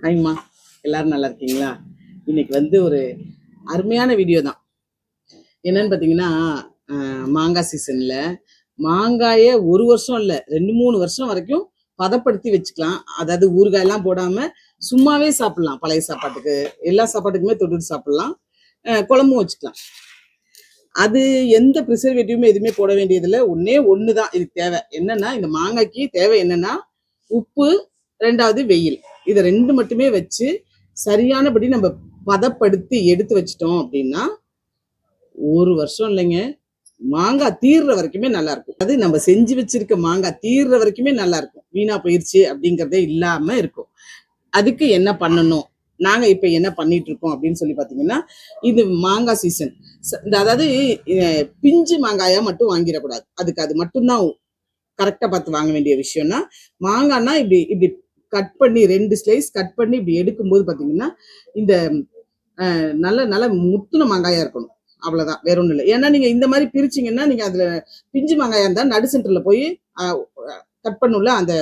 ஹாய்மா எல்லாரும் நல்லா இருக்கீங்களா? இன்னைக்கு வந்து ஒரு அருமையான வீடியோ தான். என்னன்னு பார்த்தீங்கன்னா மாங்காய் சீசன்ல மாங்காயை ஒரு வருஷம் இல்லை ரெண்டு மூணு வருஷம் வரைக்கும் பதப்படுத்தி வச்சுக்கலாம். அதாவது ஊறுகாயெல்லாம் போடாம சும்மாவே சாப்பிடலாம். பழைய சாப்பாட்டுக்கு. எல்லா சாப்பாட்டுக்குமே தொட்டுட்டு சாப்பிடலாம். குழம்பும் வச்சுக்கலாம். அது எந்த ப்ரிசர்வேட்டிவுமே எதுவுமே போட வேண்டியதில்லை. ஒன்றே ஒன்று தான் இதுக்கு தேவை. என்னன்னா இந்த மாங்காய்க்கு தேவை என்னன்னா உப்பு ரெண்டாவது வெயில். இதை ரெண்டு மட்டுமே வச்சு சரியானபடி நம்ம பதப்படுத்தி எடுத்து வச்சிட்டோம் அப்படின்னா ஒரு வருஷம் இல்லைங்க. மாங்காய் தீர்ற வரைக்குமே நல்லா இருக்கும். அது நம்ம செஞ்சு வச்சிருக்க மாங்காய் தீர்ற வரைக்குமே நல்லா இருக்கும். வீணா போயிருச்சு அப்படிங்கிறதே இல்லாம இருக்கும். அதுக்கு என்ன பண்ணணும்? நாங்க இப்ப என்ன பண்ணிட்டு இருக்கோம் அப்படின்னு சொல்லி பாத்தீங்கன்னா இது மாங்காய் சீசன் அதாவது பிஞ்சு மாங்காயா மட்டும் வாங்கிடக்கூடாது. அதுக்கு அது மட்டும்தான் கரெக்டா பார்த்து வாங்க வேண்டிய விஷயம்னா மாங்காய்னா இப்படி இப்படி கட் பண்ணி ரெண்டு ஸ்லைஸ் கட் பண்ணி இப்படி எடுக்கும்போது பார்த்தீங்கன்னா இந்த நல்ல நல்ல முத்துன மாங்காயா இருக்கணும். அவ்வளோதான் வேற ஒன்றும் இல்லை. ஏன்னா நீங்கள் இந்த மாதிரி பிரிச்சீங்கன்னா நீங்கள் அதில் பிஞ்சு மாங்காயா இருந்தால் நடு சென்டரில் போய் கட் பண்ணுள்ள அந்த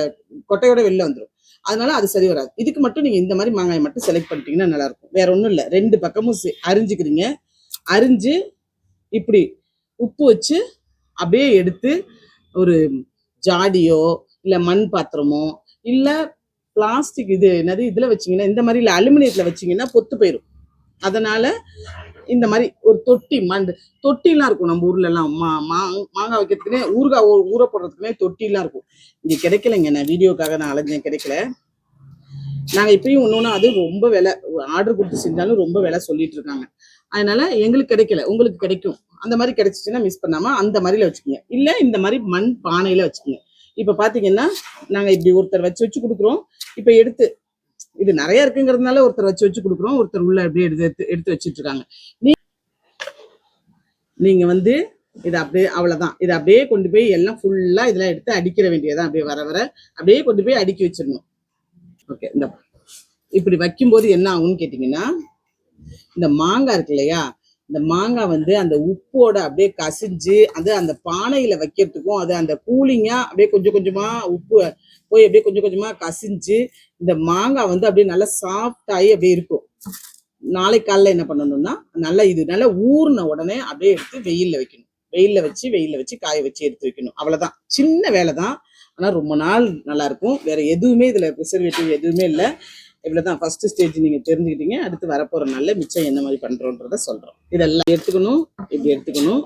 கொட்டையோட வெளில வந்துடும் அதனால அது சரி வராது. இதுக்கு மட்டும் நீங்கள் இந்த மாதிரி மாங்காயை மட்டும் செலக்ட் பண்ணிட்டீங்கன்னா நல்லாயிருக்கும். வேற ஒன்றும் இல்லை. ரெண்டு பக்கமும் சி- அரிஞ்சுக்கிறீங்க. அரிஞ்சு இப்படி உப்பு வச்சு அப்படியே எடுத்து ஒரு ஜாடியோ இல்லை மண் பாத்திரமோ இல்லை பிளாஸ்டிக் இது என்னது? இதுல வச்சீங்கன்னா இந்த மாதிரி இல்லை அலுமினியத்துல வச்சீங்கன்னா பொத்து போயிடும் அதனால இந்த மாதிரி ஒரு தொட்டி மண்டு தொட்டிலாம் இருக்கும் நம்ம ஊர்ல எல்லாம் மா மா- மாங்காய் வைக்கிறதுக்குனே ஊறுகாய் ஊற போடுறதுக்குனே தொட்டிலாம் இருக்கும். இங்க கிடைக்கலைங்க நான் வீடியோக்காக நான் அலைஞ்சேன் கிடைக்கல. நாங்க இப்பயும் ஒண்ணு அது ரொம்ப விலை ஆர்டர் கொடுத்து செஞ்சாலும் ரொம்ப விலை சொல்லிட்டு இருக்காங்க. அதனால எங்களுக்கு கிடைக்கல உங்களுக்கு கிடைக்கும். அந்த மாதிரி கிடைச்சிச்சுன்னா மிஸ் பண்ணாம அந்த மாதிரில வச்சுக்கோங்க. இல்ல இந்த மாதிரி மண் பானையில வச்சுக்கோங்க. இப்போ பார்த்தீங்கன்னா நாங்க இப்படி ஒருத்தர் வச்சு வச்சு கொடுக்குறோம். இப்ப எடுத்து இது நிறைய இருக்குங்கிறதுனால ஒருத்தர் வச்சு வச்சு கொடுக்குறோம் ஒருத்தர் உள்ள அப்படியே எடுத்து எடுத்து எடுத்து வச்சுட்டு இருக்காங்க. நீ நீங்க வந்து இது அப்படியே அவ்வளவுதான். இதை அப்படியே கொண்டு போய் எல்லாம் ஃபுல்லா இதெல்லாம் எடுத்து அடிக்கிற வேண்டியதான் அப்படியே வர வர அப்படியே கொண்டு போய் அடுக்கி வச்சிடணும். ஓகே இந்த இப்படி வைக்கும்போது என்ன ஆகும்னு கேட்டிங்கன்னா இந்த மாங்காய் இருக்கு இல்லையா இந்த மாங்காய் வந்து அந்த உப்போட அப்படியே கசிஞ்சு அது அந்த பானையில வைக்கிறதுக்கும் அது அந்த கூலிங்கா அப்படியே கொஞ்சம் கொஞ்சமா உப்பு போய் அப்படியே கொஞ்சம் கொஞ்சமா கசிஞ்சு இந்த மாங்காய் வந்து அப்படியே நல்லா சாஃப்டாகி அப்படியே இருக்கும். நாளைக்கு காலைல என்ன பண்ணணும்னா நல்லா இது நல்லா ஊறின உடனே அப்படியே எடுத்து வெயில்ல வைக்கணும். வெயில்ல வச்சு வெயில்ல வச்சு காய வச்சு எடுத்து வைக்கணும். அவ்வளவுதான். சின்ன வேலை தான் ஆனா ரொம்ப நாள் நல்லா இருக்கும். வேற எதுவுமே இதுல ப்ரிசர்வேட்டிவ் எதுவுமே இல்லை. இவ்வளவுதான். ஃபர்ஸ்ட் ஸ்டேஜ் நீங்க தெரிஞ்சுக்கிட்டீங்க அடுத்து வரப்போற நல்ல மிச்சம் என்ன மாதிரி பண்றோன்றத சொல்றோம். இதெல்லாம் எடுத்துக்கணும் இப்படி எடுத்துக்கணும்.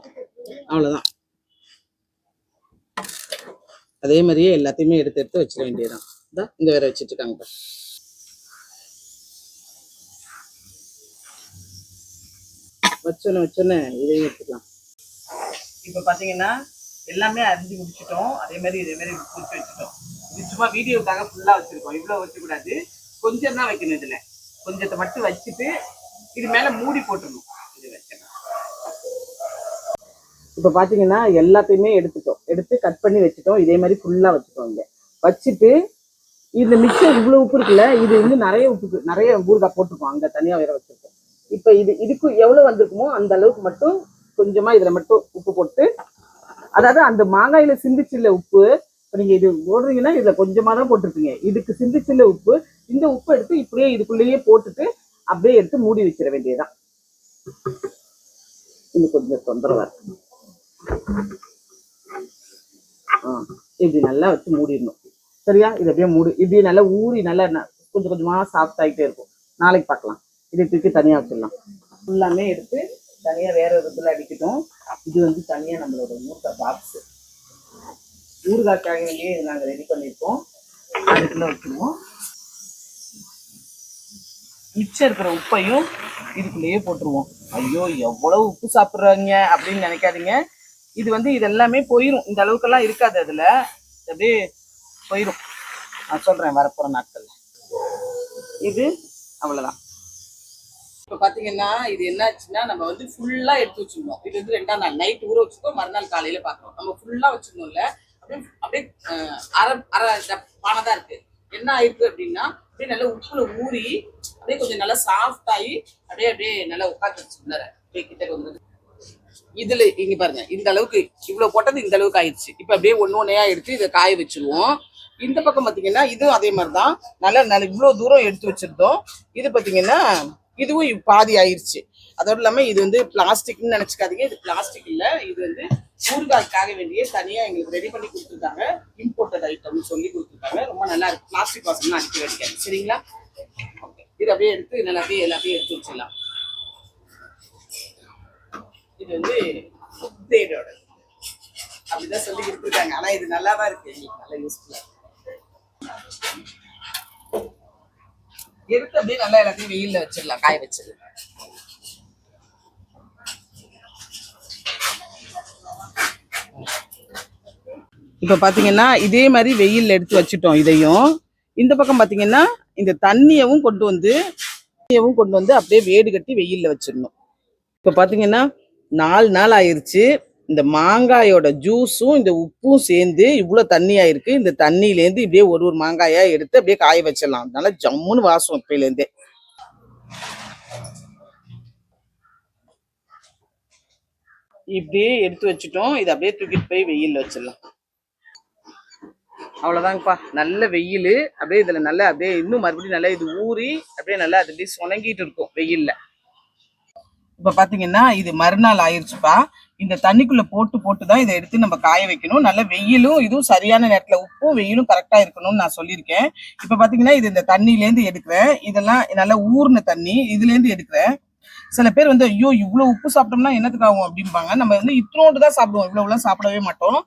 அவ்வளவுதான். அதே மாதிரியே எல்லாத்தையுமே எடுத்து எடுத்து வச்சிட வேண்டியதுதான். இதா இங்க வேற வச்சிட்டு இருக்காங்க வச்சோன்னே வச்சோன்னே இதையும் எடுத்துக்கலாம். இப்போ பாத்தீங்கன்னா எல்லாமே அரிஞ்சு முடிச்சிட்டோம். அதே மாதிரி இதே மாதிரி முடிச்சு வச்சுட்டோம். இது சும்மா வீடியோக்காக ஃபுல்லா வச்சிருக்கோம். இவ்வளோ வச்சுக்கூடாது. கொஞ்சம் தான் வைக்கணும் இதுல. கொஞ்சத்தை மட்டும் வச்சுட்டு இது மேல மூடி போட்டுடணும். இது வைக்கணும் இப்போ பாத்தீங்கன்னா எல்லாத்தையுமே எடுத்துட்டோம். எடுத்து கட் பண்ணி வச்சுட்டோம். இதே மாதிரி ஃபுல்லா வச்சுட்டோம் இங்கே. வச்சுட்டு இந்த மிக்சர் இவ்வளவு உப்பு இருக்குல்ல இது வந்து நிறைய உப்பு நிறைய ஊறுகாய் போட்டிருக்கோம் அங்க தனியா வேற வச்சுருக்கோம் இப்போ இது இதுக்கு எவ்வளவு வந்திருக்குமோ அந்த அளவுக்கு மட்டும் கொஞ்சமா இதுல மட்டும் உப்பு போட்டு அதாவது அந்த மாங்காயில சிந்திச்சில்ல உப்பு இப்போ நீங்க இது போடுறீங்கன்னா இதுல கொஞ்சமாக தான் போட்டிருப்பீங்க. இதுக்கு சிந்திச்சில்ல உப்பு இந்த உப்பு எடுத்து இப்படியே இதுக்குள்ளேயே போட்டுட்டு அப்படியே எடுத்து மூடி வச்சிட வேண்டியதுதான். இன்னும் கொஞ்சம் தொந்தரவா இருக்கு. ஆ, இப்படி நல்லா வச்சு மூடிடணும். சரியா? இது அப்படியே மூடி இப்படி நல்லா ஊறி நல்லா கொஞ்சம் கொஞ்சமா சாஃப்ட் ஆகிட்டே இருக்கும். நாளைக்கு பார்க்கலாம். இதை தூக்கி தனியா வச்சிடலாம். ஃபுல்லாமே எடுத்து தனியா வேற ஒரு இதுல அடிக்கட்டும். இது வந்து தனியா நம்மளோட ஊறுகாய் பாக்ஸ் ஊறுகாய்க்காகவே இது நாங்கள் ரெடி பண்ணியிருக்கோம் அதுக்குள்ள வச்சுருவோம். மிச்சம் இருக்கிற உப்பையும் இதுக்குள்ளேயே போட்டுருவோம். ஐயோ எவ்வளவு உப்பு சாப்பிட்றாங்க அப்படின்னு நினைக்காதீங்க. இது வந்து இது எல்லாமே போயிடும் இந்த அளவுக்கெல்லாம் இருக்காது அதுல. அப்படியே போயிடும் நான் சொல்றேன் வரப்போற நாட்கள்ல. இது அவ்வளவுதான். இப்போ பார்த்தீங்கன்னா இது என்னாச்சுன்னா நம்ம வந்து ஃபுல்லா எடுத்து வச்சுருந்தோம். இது வந்து ரெண்டாம் நாள். நைட் ஊற வச்சுக்கோ மறுநாள் காலையில பார்க்குறோம் நம்ம ஃபுல்லா வச்சுருந்தோம்ல அப்படியே அப்படியே அரை அரை டப் பானை தான் இருக்கு. என்ன ஆயிருக்கு அப்படின்னா அப்படியே நல்லா உப்புல ஊறி அப்படியே கொஞ்சம் நல்லா சாஃப்ட் ஆகி அப்படியே அப்படியே நல்லா உட்காந்துருச்சு உள்ளார. அப்படியே கிட்ட வந்து. இதுல இங்க பாருங்க இந்த அளவுக்கு இவ்வளவு போட்டது இந்த அளவுக்கு ஆயிடுச்சு. இப்ப அப்படியே ஒன்னு ஒன்னையா எடுத்து இதை காய வச்சிருவோம். இந்த பக்கம் பாத்தீங்கன்னா இதுவும் அதே மாதிரி தான் நல்லா நல்ல இவ்வளோ தூரம் எடுத்து வச்சிருந்தோம். இது பாத்தீங்கன்னா இதுவும் பாதி ஆயிருச்சு. அதோட இல்லாம இது வந்து பிளாஸ்டிக்னு நினைச்சுக்காதீங்க. இது பிளாஸ்டிக் இல்ல. இது வந்து ஊறுகாய்க்காக வேண்டிய தனியா எங்களுக்கு ரெடி பண்ணி கொடுத்துருக்காங்க. இம்போர்ட்டட் ஐட்டம்னு சொல்லி கொடுத்துருக்காங்க. ரொம்ப நல்லா இருக்கு. பிளாஸ்டிக் வாசனை அடிக்க வேண்டியது சரிங்களா? இது அப்படியே எடுத்து நல்லா அப்படியே எல்லாத்தையும் எடுத்து வச்சிடலாம். இது வந்து புத்தேடோட அப்படிதான் சொல்லி கொடுத்துருக்காங்க. ஆனா இது நல்லா தான் இருக்கு. எங்களுக்கு நல்லா யூஸ்ஃபுல்லா எடுத்து அப்படியே நல்லா எல்லாத்தையும் வெயில்ல வச்சிடலாம் காய வச்சிடலாம். இப்போ பார்த்தீங்கன்னா இதே மாதிரி வெயிலில் எடுத்து வச்சுட்டோம் இதையும். இந்த பக்கம் பார்த்தீங்கன்னா இந்த தண்ணியவும் கொண்டு வந்து தண்ணியவும் கொண்டு வந்து அப்படியே வேடு கட்டி வெயிலில் வச்சிடணும். இப்போ பார்த்தீங்கன்னா நாலு நாள் ஆயிடுச்சு இந்த மாங்காயோட ஜூஸும் இந்த உப்பும் சேர்ந்து இவ்வளோ தண்ணி ஆயிருக்கு இந்த தண்ணியிலேருந்து இப்படியே ஒரு ஒரு மாங்காயா எடுத்து அப்படியே காய வச்சிடலாம். அதனால ஜம்முன்னு வாசம் இப்பையிலேருந்தே இப்படியே எடுத்து வச்சுட்டோம். இதை அப்படியே தூக்கிட்டு போய் வெயிலில் வச்சிடலாம். அவ்வளவுதாங்கப்பா. நல்ல வெயில் அப்படியே இதுல நல்லா அப்படியே இன்னும் மறுபடியும் நல்லா இது ஊறி அப்படியே நல்லா அது அப்படியே சுணங்கிட்டு இருக்கும் வெயில்ல. இப்போ பாத்தீங்கன்னா இது மறுநாள் ஆயிருச்சுப்பா. இந்த தண்ணிக்குள்ள போட்டு போட்டு தான் இதை எடுத்து நம்ம காய வைக்கணும். நல்ல வெயிலும் இதுவும் சரியான நேரத்துல உப்பும் வெயிலும் கரெக்டா இருக்கணும்னு நான் சொல்லியிருக்கேன். இப்போ பாத்தீங்கன்னா இது இந்த தண்ணியிலேருந்து எடுக்கிறேன். இதெல்லாம் நல்லா ஊர்ன தண்ணி இதுல இருந்து எடுக்கிறேன். சில பேர் வந்து ஐயோ இவ்வளவு உப்பு சாப்பிட்டோம்னா என்னத்துக்கு ஆகும்? அப்படிம்பாங்க. நம்ம வந்து இத்தனோண்டு தான் சாப்பிடுவோம். இவ்வளோலாம் சாப்பிடவே மாட்டோம்.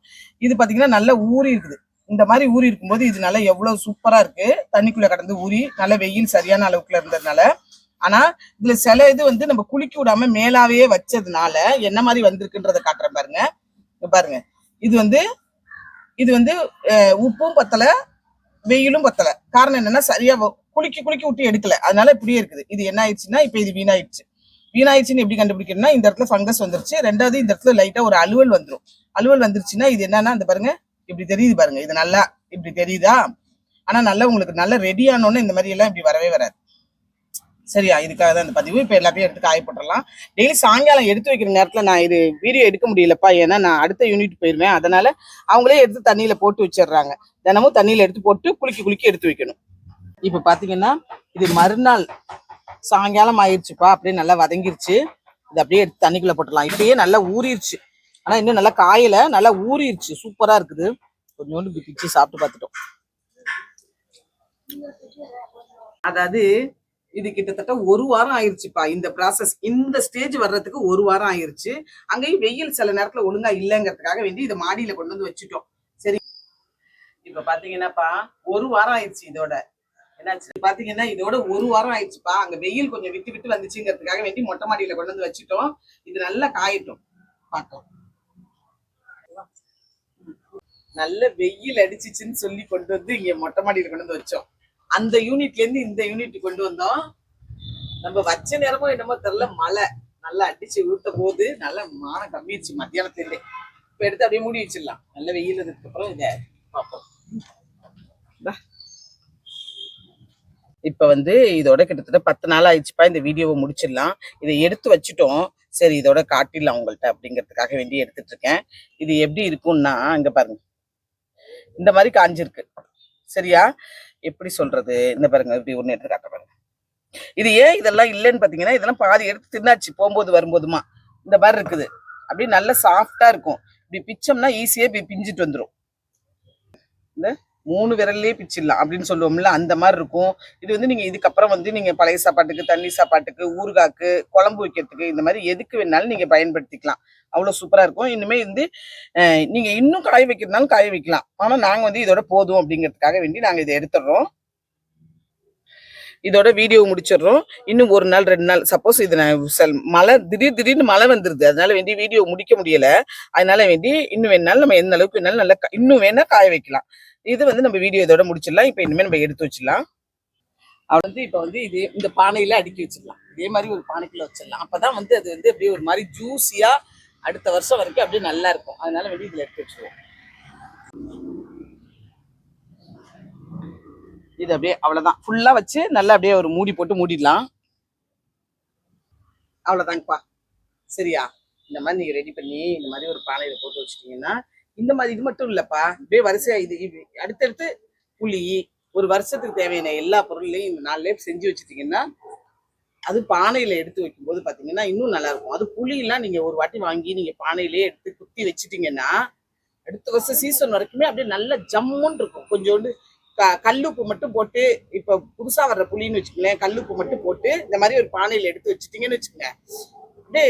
இது பாத்தீங்கன்னா நல்லா ஊறி இருக்குது. இந்த மாதிரி ஊறி இருக்கும்போது இது நல்லா எவ்வளவு சூப்பரா இருக்கு? தண்ணிக்குள்ள கடந்து ஊறி நல்ல வெயில் சரியான அளவுக்குள்ள இருந்ததுனால. ஆனா இதுல சில இது வந்து நம்ம குளிக்க விடாம மேலாவே வச்சதுனால என்ன மாதிரி வந்திருக்குன்றத காட்டுறேன் பாருங்க. பாருங்க. இது வந்து இது வந்து உப்பும் பத்தல வெயிலும் பத்தல. காரணம் என்னன்னா சரியா குளிக்க குலுக்கி விட்டு எடுக்கல. அதனால இப்படியே இருக்குது. இது என்ன ஆயிடுச்சுன்னா இப்ப இது வீணாயிடுச்சு. வீணாயிடுச்சுன்னு எப்படி கண்டுபிடிக்கணும்னா இந்த இடத்துல ஃபங்கஸ் வந்துருச்சு. ரெண்டாவது இந்த இடத்துல லைட்டா ஒரு அலுவல் வந்துடும் அலுவல் வந்துருச்சுன்னா இது என்னன்னா அந்த பாருங்க இப்படி தெரியுது பாருங்க. இது நல்லா இப்படி தெரியுதா? ஆனா நல்லா உங்களுக்கு நல்லா ரெடி ஆனோன்னு இந்த மாதிரி எல்லாம் இப்படி வரவே வராது. சரியா? இதுக்காக தான் இந்த பதிவு. இப்போ எல்லாத்தையும் எடுத்து காய போட்டுடலாம் டெய்லி சாயங்காலம் எடுத்து வைக்கிற நேரத்தில் நான் இது வீடியோ எடுக்க முடியலப்பா. ஏன்னா நான் அடுத்த யூனிட் போயிருவேன். அதனால அவங்களே எடுத்து தண்ணியில் போட்டு வச்சிடுறாங்க. தினமும் தண்ணியில் எடுத்து போட்டு குலுக்கி குலுக்கி எடுத்து வைக்கணும். இப்போ பார்த்தீங்கன்னா இது மறுநாள் சாயங்காலம் ஆயிடுச்சுப்பா அப்படியே நல்லா வதங்கிருச்சு. இது அப்படியே எடுத்து தண்ணிக்குள்ளே போட்டுடலாம். இப்பயே நல்லா ஊறிடுச்சு ஆனா இன்னும் நல்லா காயல நல்லா ஊறிடுச்சு சூப்பரா இருக்குது. கொஞ்சோண்டு பிச்சு சாப்பிட்டு பார்த்துட்டோம். அதாவது இது கிட்டத்தட்ட ஒரு வாரம் ஆயிருச்சுப்பா. இந்த ப்ராசஸ் இந்த ஸ்டேஜ் வர்றதுக்கு ஒரு வாரம் ஆயிருச்சு. அங்கேயும் வெயில் சில நேரத்துல ஒழுங்கா இல்லைங்கிறதுக்காக வேண்டி இதை மாடியில கொண்டு வந்து வச்சுட்டோம். சரி. இப்ப பாத்தீங்கன்னாப்பா ஒரு வாரம் ஆயிடுச்சு இதோட. என்னாச்சு? பாத்தீங்கன்னா இதோட ஒரு வாரம் ஆயிடுச்சுப்பா அங்க வெயில் கொஞ்சம் விட்டு விட்டு வந்துச்சுங்கிறதுக்காக வேண்டி மொட்டை மாடியில கொண்டு வந்து வச்சுட்டோம். இது நல்லா காயட்டும். பார்க்கலாம். நல்ல வெயில் அடிச்சிச்சுன்னு சொல்லி கொண்டு வந்து இங்க மொட்டை மாடியில கொண்டு வந்து வச்சோம். அந்த யூனிட்ல இருந்து இந்த யூனிட் கொண்டு வந்தோம். நம்ம வச்ச நேரமும் என்னமோ தெரியல மழை நல்லா அடிச்சு ஊத்த போது நல்ல மானம் கம்மிடுச்சு மத்தியானத்துல. இப்ப எடுத்து அப்படியே மூடி வச்சிடலாம். நல்ல வெயில் இருந்ததுக்கு அப்புறம் இத பார்ப்போம். இப்ப வந்து இதோட கிட்டத்தட்ட பத்து நாள் ஆயிடுச்சுப்பா இந்த வீடியோவை முடிச்சிடலாம். இதை எடுத்து வச்சுட்டோம். சரி இதோட காட்டிடலாம் உங்கள்ட்ட அப்படிங்கிறதுக்காக வேண்டி எடுத்துட்டு இருக்கேன் இது எப்படி இருக்கும்னா இங்க பாருங்க. இந்த மாதிரி காஞ்சிருக்கு. சரியா? எப்படி சொல்றது? இந்த பாருங்க இப்படி ஒண்ணு எடுத்து காட்ட பாருங்க. இது ஏன் இதெல்லாம் இல்லைன்னு பாத்தீங்கன்னா இதெல்லாம் பாதி எடுத்து தின்னாச்சு போகும்போது வரும்போதுமா. இந்த மாதிரி இருக்குது. அப்படியே நல்லா சாஃப்டா இருக்கும். இப்படி பிச்சோம்னா ஈஸியா இப்படி பிஞ்சிட்டு வந்துடும் இந்த மூணு விரல்லே பிச்சிடலாம் அப்படின்னு சொல்லுவோம்ல அந்த மாதிரி இருக்கும். இது வந்து நீங்கள் இதுக்கப்புறம் வந்து நீங்கள் பழைய சாப்பாட்டுக்கு தண்ணி சாப்பாட்டுக்கு ஊறுகாக்கு குழம்பு வைக்கிறதுக்கு இந்த மாதிரி எதுக்கு வேணாலும் நீங்கள் பயன்படுத்திக்கலாம். அவ்வளோ சூப்பராக இருக்கும். இனிமே வந்து நீங்கள் இன்னும் காய வைக்கிறதுனாலும் காய வைக்கலாம். ஆனால் நாங்கள் வந்து இதோட போதும் அப்படிங்கிறதுக்காக வேண்டி நாங்கள் இதை எடுத்துடுறோம். இதோட வீடியோ முடிச்சிடுறோம். இன்னும் ஒரு நாள் ரெண்டு நாள். சப்போஸ் இது நான் செல் மழை திடீர் திடீர்னு மழை வந்துருது. அதனால வேண்டி வீடியோ முடிக்க முடியல. அதனால வேண்டி இன்னும் வேணாலும் நம்ம எந்த அளவுக்கு வேணாலும் நல்லா இன்னும் வேணா காய வைக்கலாம். இது வந்து நம்ம வீடியோ இதோட முடிச்சிடலாம். இப்போ இனிமேல் நம்ம எடுத்து வச்சிடலாம். அவர் வந்து இப்போ வந்து இது இந்த பானையில அடுக்கி வச்சிடலாம். இதே மாதிரி ஒரு பானைக்குள்ள வச்சிடலாம். அப்பதான் வந்து அது வந்து அப்படியே ஒரு மாதிரி ஜூஸியா அடுத்த வருஷம் வரைக்கும் அப்படியே நல்லா இருக்கும். அதனால வெளியே இதுல எடுத்து வச்சிருவோம். இது அப்படியே அவ்வளவுதான். ஃபுல்லா வச்சு நல்லா அப்படியே ஒரு மூடி போட்டு மூடிடலாம். அவ்வளவுதாங்கப்பா. சரியா? இந்த மாதிரி நீங்க ரெடி பண்ணி இந்த மாதிரி ஒரு பானையில போட்டு வச்சிட்டீங்கன்னா இந்த மாதிரி இது மட்டும் இல்லப்பா. இப்படியே வரிசையா இது அடுத்தடுத்து புளி ஒரு வருஷத்துக்கு தேவையான எல்லா பொருளையும் இந்த நாலுலேயே செஞ்சு வச்சுட்டீங்கன்னா அது பானையில எடுத்து வைக்கும்போது பாத்தீங்கன்னா இன்னும் நல்லா இருக்கும் அது புளியெல்லாம் நீங்க ஒரு வாட்டி வாங்கி நீங்க பானையிலேயே எடுத்து குத்தி வச்சுட்டீங்கன்னா அடுத்த வருஷம் சீசன் வரைக்குமே அப்படியே நல்ல ஜம்முன்னு இருக்கும். கொஞ்சோண்டு க கல்லுப்பு மட்டும் போட்டு இப்ப புதுசா வர்ற புளின்னு வச்சுக்கோங்களேன் கல்லுப்பு மட்டும் போட்டு இந்த மாதிரி ஒரு பானையில எடுத்து வச்சுட்டீங்கன்னு வச்சுக்கோங்க. அப்படியே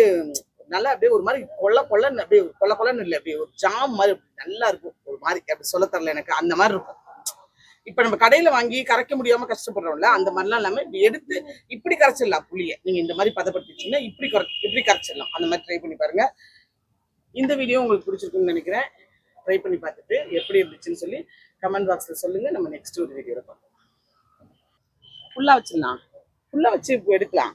நல்லா அப்படியே ஒரு மாதிரி கொல்ல கொள்ளன்னு அப்படியே கொல்ல கொள்ள கொள்ளன்னு இல்லை அப்படியே ஒரு ஜாம் மாதிரி நல்லா இருக்கும். ஒரு மாதிரி அப்படி சொல்ல தரல எனக்கு. அந்த மாதிரி இருக்கும். இப்ப நம்ம கடையில வாங்கி கரைக்க முடியாம கஷ்டப்படுறோம்ல அந்த மாதிரிலாம் இல்லாம இப்படி எடுத்து இப்படி கரைச்சிடலாம் புளியை. நீங்க இந்த மாதிரி பதப்படுத்திச்சுன்னா இப்படி கரை இப்படி கரைச்சிடலாம். அந்த மாதிரி ட்ரை பண்ணி பாருங்க. இந்த வீடியோ உங்களுக்கு பிடிச்சிருக்குன்னு நினைக்கிறேன். ட்ரை பண்ணி பார்த்துட்டு எப்படி இருந்துச்சுன்னு சொல்லி கமெண்ட் பாக்ஸ்ல சொல்லுங்க. நம்ம நெக்ஸ்ட் ஒரு வீடியோ பார்ப்போம். ஃபுல்லா வச்சிடலாம். ஃபுல்லா வச்சு எடுக்கலாம்.